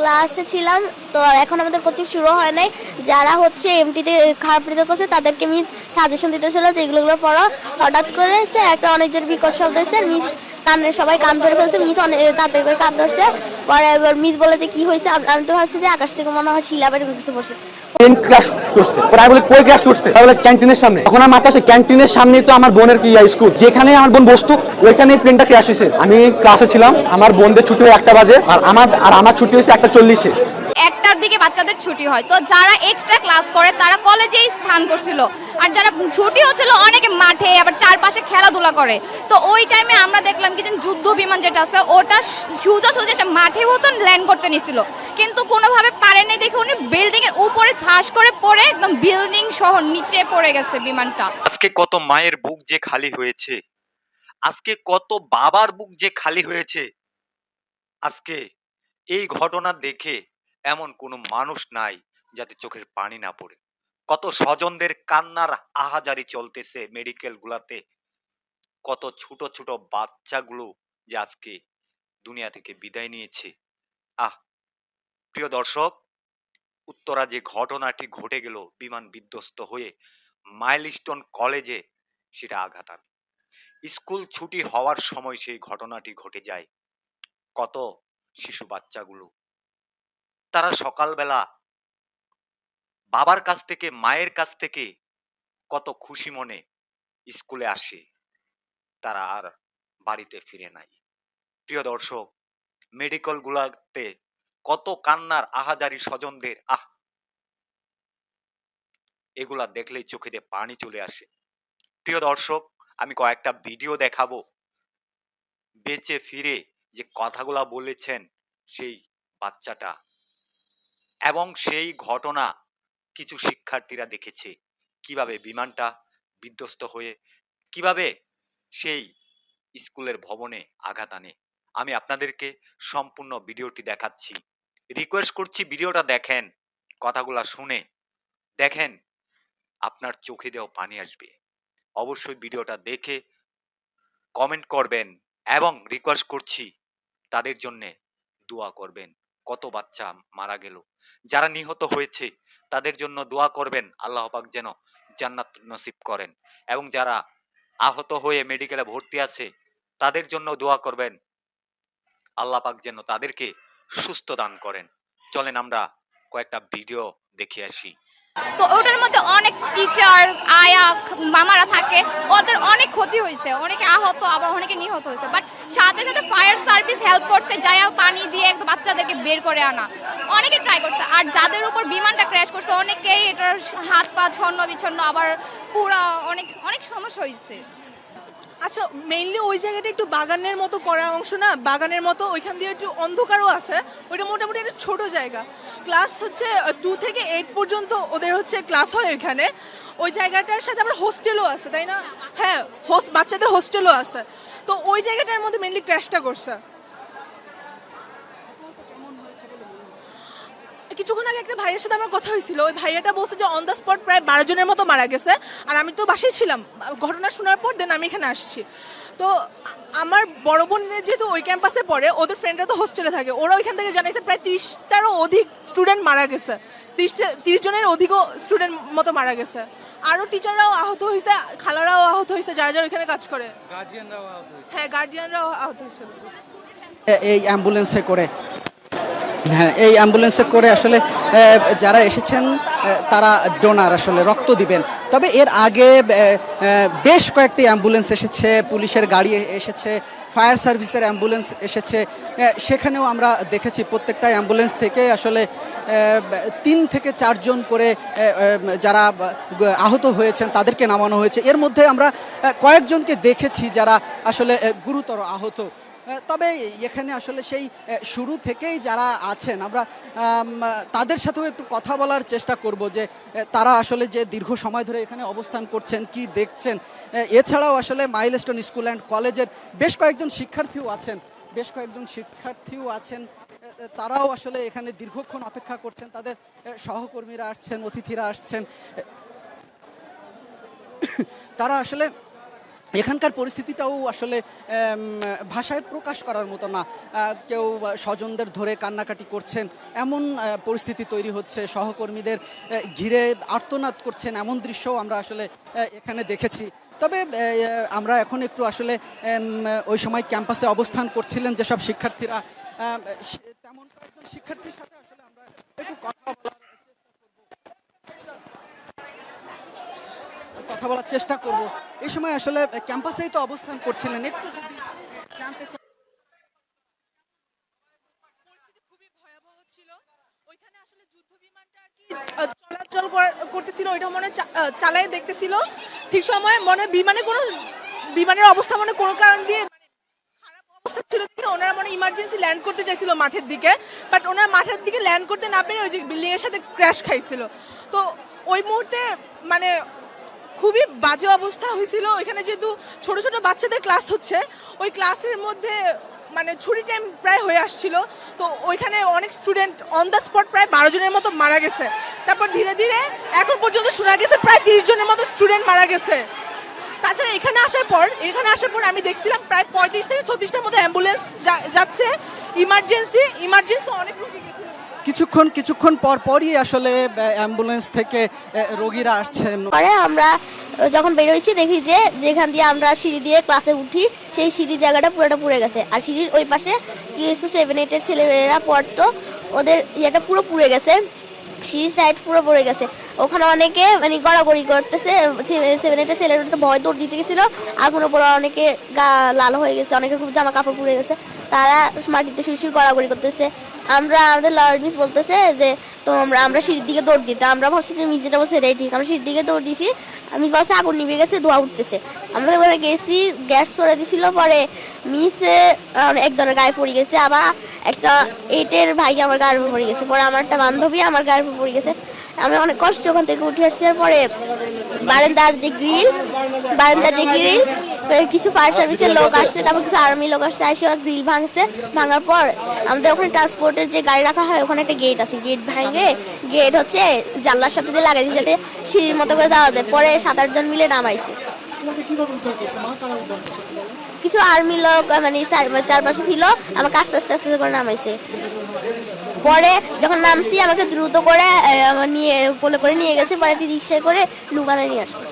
ক্লাসে ছিলাম, তো এখন আমাদের কোচিং শুরু হয় নাই। যারা হচ্ছে এমটিতে খারাপ রেজাল্ট করছে, তাদেরকে মিস সাজেশন দিতেছিল যে এগুলো পড়া। হঠাৎ করেছে একটা অনেকজন বিকট শব্দ এসে মিস কানে সবাই কান ধরে ফেলছে, মিস অনেক করে কান ধরছে। পরে এবার মিস বলে যে, কি হয়েছে? আমি তো ভাবছি যে, আকাশ থেকে মনে হয় শিলা ক্রাশ করছে। পরে আমি বলি, কই করছে? তাই বলে ক্যান্টিনের সামনে। তখন আমার ক্যান্টিনের সামনে তো আমার বোনের কি স্কুল যেখানে আমার বোন বসতো ওইখানে প্লেনটা ক্রাশ হয়েছে। আমি ক্লাসে ছিলাম, আমার বোনদের ছুটি হয় একটা বাজে, আর আমার আর আমার ছুটি হয়েছে একটা চল্লিশে। একটার দিকে বাচ্চাদের ছুটি হয়। তো যারা এক্সট্রা ক্লাস করে, তারা কলেজেই স্থান করছিল। আর যারা ছুটি হচ্ছিল, অনেকে মাঠে, আবার চারপাশে খেলাধুলা করে। তো ওই টাইমে আমরা দেখলাম কি যুদ্ধ বিমান যেটা আছে, ওটা সোজা সোজা সে মাঠে মতন ল্যান্ড করতে নিছিল। কিন্তু কোনোভাবে পারেনি দেখে উনি বিল্ডিং এর উপরে ঠাস করে পড়ে একদম বিল্ডিং সহ নিচে পড়ে গেছে বিমানটা। আজকে কত মায়ের বুক যে খালি হয়েছে? আজকে কত বাবার বুক যে খালি হয়েছে? আজকে এই ঘটনা দেখে এমন কোনো মানুষ নাই যাতে চোখের পানি না পড়ে। কত স্বজনদের কান্নার আহাজারি চলতেছে মেডিকেল গুলাতে। কত ছোট ছোট বাচ্চাগুলো যে আজকে দুনিয়া থেকে বিদায় নিয়েছে। আহ! প্রিয় দর্শক, উত্তরা যে ঘটনাটি ঘটে গেল বিমান বিধ্বস্ত হয়ে মাইলস্টোন কলেজে, সেটা আঘাত আনে স্কুল ছুটি হওয়ার সময় সেই ঘটনাটি ঘটে যায়। কত শিশু বাচ্চাগুলো তারা সকালবেলা বাবার কাছ থেকে, মায়ের কাছ থেকে কত খুশি মনে স্কুলে আসে। তারা আর বাড়িতে ফিরে নাই। প্রিয় দর্শক মেডিকেল গুলাতে কত কান্নার আহাজারি স্বজনদের, আহ! এগুলা দেখলেই চোখে দিয়ে পানি চলে আসে। প্রিয় দর্শক, আমি কয়েকটা ভিডিও দেখাবো। বেঁচে ফিরে যে কথাগুলা বলেছেন সেই বাচ্চাটা। এবং সেই ঘটনা কিছু শিক্ষার্থীরা দেখেছে। কীভাবে বিমানটা বিধ্বস্ত হয়ে, কীভাবে সেই স্কুলের ভবনে আঘাত আনে। আমি আপনাদেরকে সম্পূর্ণ ভিডিওটি দেখাচ্ছি। রিকোয়েস্ট করছি ভিডিওটা দেখেন, কথাগুলা শুনে। দেখেন, আপনার চোখে দেও পানি আসবে। অবশ্যই ভিডিওটা দেখে কমেন্ট করবেন এবং রিকোয়েস্ট করছি তাদের জন্যে দোয়া করবেন। কত বাচ্চা মারা গেল। যারা নিহত হয়েছে, তাদের জন্য দোয়া করবেন, আল্লাহ পাক যেন জান্নাত নসিব করেন। এবং যারা আহত হয়ে মেডিকেলে ভর্তি আছে, তাদের জন্য দোয়া করবেন, আল্লাহ পাক যেন তাদেরকে সুস্থ দান করেন। চলেন আমরা কয়েকটা ভিডিও দেখে আসি। তো ওটার মধ্যে অনেক টিচার আয়া মামারা থাকে, ওদের অনেক ক্ষতি হয়েছে। অনেকে আহত, আবার অনেকে নিহত হয়েছে। বাট সাথে সাথে ফায়ার সার্ভিস হেল্প করছে যাই পানি দিয়ে একদম বাচ্চাদেরকে বের করে আনা। অনেকে ট্রাই করছে, আর যাদের উপর বিমানটা ক্র্যাশ করছে, অনেকেই এটার হাত পা ছন্ন বিছন্ন আবার পুরা অনেক অনেক সমস্যা হয়েছে। আচ্ছা মেইনলি ওই জায়গাটা একটু বাগানের মতো করা অংশ না? বাগানের মতো ওইখান দিয়ে একটু অন্ধকারও আছে। ওইটা মোটামুটি একটা ছোট জায়গা। ক্লাস হচ্ছে টু থেকে এইট পর্যন্ত ওদের হচ্ছে ক্লাস হয় ওইখানে। ওই জায়গাটার সাথে আবার হোস্টেলও আছে, তাই না? হ্যাঁ হোস্ট বাচ্চাদের হোস্টেলও আছে। তো ওই জায়গাটার মধ্যে মেইনলি ক্র্যাশটা করছে। কিছুক্ষণ আগে একটা ভাইয়ের সাথে আমার কথা হয়েছিল। ওই ভাইয়াটা বলছে যে অন দ্য স্পট প্রায় বারো জনের মতো মারা গেছে আর আমি তো বাসায় ছিলাম। ঘটনা শোনার পর দেন আমি এখানে আসছি। তো আমার বড় বোনের যেহেতু ওই ক্যাম্পাসে পড়ে ওদের ফ্রেন্ডরা তো হোস্টেলে থাকে। ওরা ওইখান থেকে জানিয়েছে প্রায় তিরিশটারও অধিক স্টুডেন্ট মারা গেছে। তিরিশটা তিরিশ জনের অধিকও স্টুডেন্ট মতো মারা গেছে। আরও টিচাররাও আহত হয়েছে খালারাও আহত হয়েছে যারা যারা ওইখানে কাজ করে। হ্যাঁ গার্জিয়ানরাও আহত হয়েছে। এই অ্যাম্বুলেন্সে করে। হ্যাঁ এই অ্যাম্বুলেন্সে করে আসলে যারা এসেছেন তারা ডোনার আসলে রক্ত দিবেন। তবে এর আগে বেশ কয়েকটি অ্যাম্বুলেন্স এসেছে পুলিশের গাড়ি এসেছে ফায়ার সার্ভিসের অ্যাম্বুলেন্স এসেছে সেখানেও আমরা দেখেছি প্রত্যেকটা অ্যাম্বুলেন্স থেকে আসলে তিন থেকে চারজন করে যারা আহত হয়েছেন তাদেরকে নামানো হয়েছে। এর মধ্যে আমরা কয়েকজনকে দেখেছি যারা আসলে গুরুতর আহত। আহ, তবে এখানে আসলে সেই শুরু থেকেই যারা আছেন, আমরা তাদের সাথেও একটু কথা বলার চেষ্টা করব যে তারা আসলে যে দীর্ঘ সময় ধরে এখানে অবস্থান করছেন, কি দেখছেন। এছাড়াও আসলে মাইলস্টোন স্কুল অ্যান্ড কলেজের বেশ কয়েকজন শিক্ষার্থীও আছেন, বেশ কয়েকজন শিক্ষার্থীও আছেন তারাও আসলে এখানে দীর্ঘক্ষণ অপেক্ষা করছেন, তাদের সহকর্মীরা আসছেন, অতিথিরা আসছেন। তারা আসলে এখানকার পরিস্থিতিটাও আসলে ভাষায় প্রকাশ করার মতো না। কেউ স্বজনদের ধরে কান্নাকাটি করছেন, এমন পরিস্থিতি তৈরি হচ্ছে। সহকর্মীদের ঘিরে আর্তনাদ করছেন, এমন দৃশ্যও আমরা আসলে এখানে দেখেছি। তবে আমরা এখন একটু আসলে ওই সময় ক্যাম্পাসে অবস্থান করছিলেন যেসব শিক্ষার্থীরা তেমন কয়েকজন শিক্ষার্থীর সাথে আসলে আমরা একটু কথা বলার কথা বলার চেষ্টা করব। এই সময় আসলে ক্যাম্পাসেই তো অবস্থান করছিলেন। একটু যদি জানতে চাই চলাচল করা- করতেছিল, ওইটা মনে চালায় দেখতেছিল। ঠিক সময়ে মনে, বিমানে কোনো, বিমানের অবস্থা মনে কোনো কারণ দিয়ে মানে অবস্থা ছিল ওনারা মনে ইমার্জেন্সি ল্যান্ড করতে চাইছিল মাঠের দিকে বাট ওনারা মাঠের দিকে ল্যান্ড করতে না পেরে ওই যে বিল্ডিং এর সাথে ক্র্যাশ খাইছিল। তো ওই মুহূর্তে মানে খুবই বাজে অবস্থা হয়েছিল। ওইখানে যেহেতু ছোট ছোট বাচ্চাদের ক্লাস হচ্ছে, ওই ক্লাসের মধ্যে মানে ছুটি টাইম প্রায় হয়ে আসছিল। তো ওইখানে অনেক স্টুডেন্ট অন দ্য স্পট প্রায় বারো জনের মতো মারা গেছে। তারপর ধীরে ধীরে এখন পর্যন্ত শোনা গেছে প্রায় তিরিশ জনের মতো স্টুডেন্ট মারা গেছে। তাছাড়া এখানে আসার পর, এখানে আসার পর আমি দেখছিলাম প্রায় পঁয়ত্রিশ থেকে ছত্রিশটার মতো অ্যাম্বুলেন্স যাচ্ছে। ইমার্জেন্সি ইমার্জেন্সি অনেক রোগী গেছে কিছুক্ষণ কিছুক্ষণ পর পরই আসলে অ্যাম্বুলেন্স থেকে রোগীরা আসছেন। পরে আমরা যখন বেরোইছি দেখি যে, যেখান দিয়ে আমরা সিঁড়ি দিয়ে ক্লাসে উঠি, সেই সিঁড়ির জায়গাটা পুরোটা পুড়ে গেছে। আর সিঁড়ির ওই পাশে কিছু সেভেন এইটের ছেলেমেয়েরা পড়তো। ওদের ইয়েটা পুরো পুড়ে গেছে। সিঁড়ির সাইড পুরো পড়ে গেছে। ওখানে অনেকে মানে গড়াগড়ি করতেছে। সেভেন এইটের ছেলেরা তো ভয় দৌড় দিতে গেছিল। আগুন পরে অনেকে গা লাল হয়ে গেছে অনেকে খুব জামা কাপড় পুড়ে গেছে। তারা মাটিতে শুয়ে শুয়ে গড়াগড়ি করতেছে। আমরা আমাদের লয়ার মিস বলতেছে যে, তো আমরা আমরা সিঁড়ির দিকে দৌড় দিতে আমরা ভাবছি যে মিস যেটা বলছে রে ঠিক আমরা সিঁড়ির দিকে দৌড় দিছি। আমি বলছে আগুন নিভে গেছে ধোয়া উঠতেছে। আমরা এবারে গেছি, গ্যাস সরে দিছিল, পরে মিসে একজনের গায়ে পড়ে গেছে, আবার একটা এইটের ভাই আমার গায়ে পড়ে গেছে। পরে আমার একটা বান্ধবী আমার গায়ে পড়ে গেছে। আমি অনেক কষ্ট ওখান থেকে উঠে আসছি পরে বারান্দার যে গ্রিল বারান্দার যে গ্রিল কিছু ফায়ার সার্ভিসের লোক আসছে, তারপর কিছু আর্মি লোক আসছে, আসে ওরা গ্রিল ভাঙছে, ভাঙার পর আমাদের ওখানে ট্রান্সপোর্টের যে গাড়ি রাখা হয়, ওখানে একটা গেট আছে গেট ভাঙে গেট হচ্ছে জানলার সাথে দিয়ে লাগাইছে যাতে সিঁড়ির মতো করে দেওয়া যায়, পরে সাত আটজন মিলে নামাইছে। কিছু আর্মি লোক মানে চার- চারপাশে ছিল, আমাকে আস্তে আস্তে আস্তে করে নামাইছে। পরে যখন নামছি, আমাকে দ্রুত করে নিয়ে, কোলে করে নিয়ে গেছে পরে রিক্সায় করে লুবানে নিয়ে আসছে।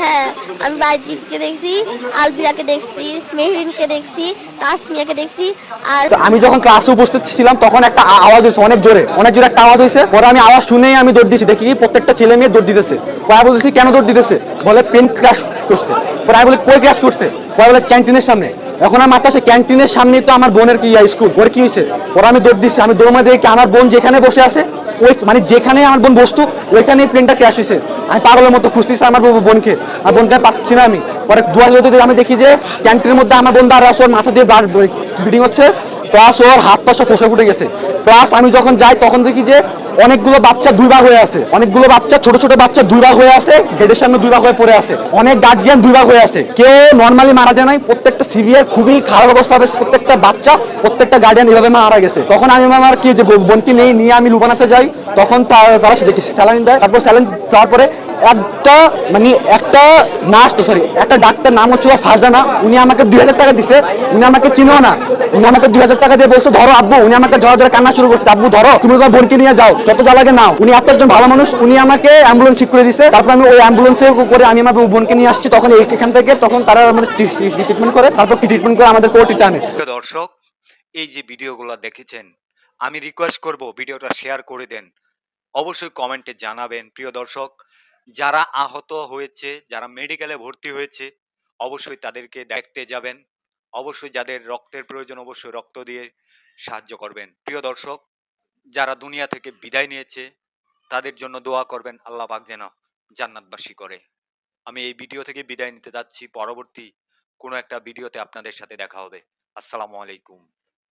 হ্যাঁ আমি বাইজিৎকে দেখছি আলবিরাকে দেখছি, মেহরিনকে দেখছি, তাসমিয়াকে দেখছি, আর আমি যখন ক্লাসে উপস্থিত ছিলাম, তখন একটা আওয়াজ হয়েছে, অনেক জোরে অনেক জোরে একটা আওয়াজ হয়েছে। পরে আমি আওয়াজ শুনেই আমি দৌড় দিয়েছি, দেখি প্রত্যেকটা ছেলে মেয়ে দৌড় দিতেছে। পরে বলতেছি, কেন দৌড় দিতেছে? বলে, পেন ক্রাশ করছে। পরে আমি বলি, কই ক্রাশ করছে? পরে বলে, ক্যান্টিনের সামনে। এখন আমার আসে ক্যান্টিনের সামনেই তো আমার বোনের কি স্কুল ওর কি হয়েছে? পরে আমি দৌড় দিচ্ছি আমি দৌড় মারে দেখি আমার বোন যেখানে বসে আছে, ওই মানে যেখানে আমার বোন বসতো, ওইখানে প্লেনটা ক্র্যাশ হয়েছে। আমি পাগলের মতো খুঁজতেছি আমার বো- বোনকে, আর বোনকে পাচ্ছি না আমি। পরে দুয়ার যদি আমি দেখি যে ক্যান্টিনের মধ্যে আমার বোন দাঁড়া আছে, ওর মাথা দিয়ে ব্লিডিং হচ্ছে প্লাস ওর হাত পা সব ফসে ফুটে গেছে। প্লাস আমি যখন যাই, তখন দেখি যে অনেকগুলো বাচ্চা দুই ভাগ হয়ে আছে। অনেকগুলো বাচ্চা, ছোট ছোট বাচ্চা দুই ভাগ হয়ে আছে, গেটের সামনে দুই ভাগ হয়ে পড়ে আছে। অনেক গার্জিয়ান দুই ভাগ হয়ে আছে। কেউ নর্মালি মারা যায় নাই, প্রত্যেকটা সিভিয়ার খুবই খারাপ অবস্থা হবে, প্রত্যেকটা বাচ্চা, প্রত্যেকটা গার্ডিয়ান এভাবে মারা গেছে। তখন আমি আমার কি যে বোনটি নেই, নিয়ে আমি লুবানাতে যাই। তখন তারা স্যালাইন দেয়, তারপর স্যালাইন দেওয়ার পরে একটা মানে একটা নার্স তো সরি একটা ডাক্তার নাম হচ্ছে ফারজানা, উনি আমাকে দুই হাজার টাকা দিছে, উনি আমাকে চিনেও না, উনি আমাকে দুই হাজার টাকা দিয়ে বলছে, ধরো আব্বু, উনি আমাকে ধরা ধরে কান্না শুরু করছে, আব্বু, ধরো, তুমি তোমার বোনকে নিয়ে যাও, যত যা লাগে নাও। উনি এত একজন ভালো মানুষ, উনি আমাকে অ্যাম্বুলেন্স ঠিক করে দিছে, তারপর আমি ওই অ্যাম্বুলেন্সে করে আমি আমার বোনকে নিয়ে আসছি, তখন এখান থেকে, তখন তারা মানে ট্রিটমেন্ট করে, তারপর ট্রিটমেন্ট করে আমাদের কোর্টে টানে দর্শক, এই যে ভিডিওগুলো দেখেছেন, আমি রিকোয়েস্ট করব, ভিডিওটা শেয়ার করে দেন। অবশ্যই কমেন্টে জানাবেন, প্রিয় দর্শক। যারা আহত হয়েছে, যারা মেডিকেলে ভর্তি হয়েছে, অবশ্যই তাদেরকে দেখতে যাবেন। অবশ্যই যাদের রক্তের প্রয়োজন, অবশ্যই রক্ত দিয়ে সাহায্য করবেন। প্রিয় দর্শক, যারা দুনিয়া থেকে বিদায় নিয়েছে, তাদের জন্য দোয়া করবেন আল্লাহ পাক যেন জান্নাতবাসী করে। আমি এই ভিডিও থেকে বিদায় নিতে যাচ্ছি। পরবর্তী কোনো একটা ভিডিওতে আপনাদের সাথে দেখা হবে। আসসালামু আলাইকুম।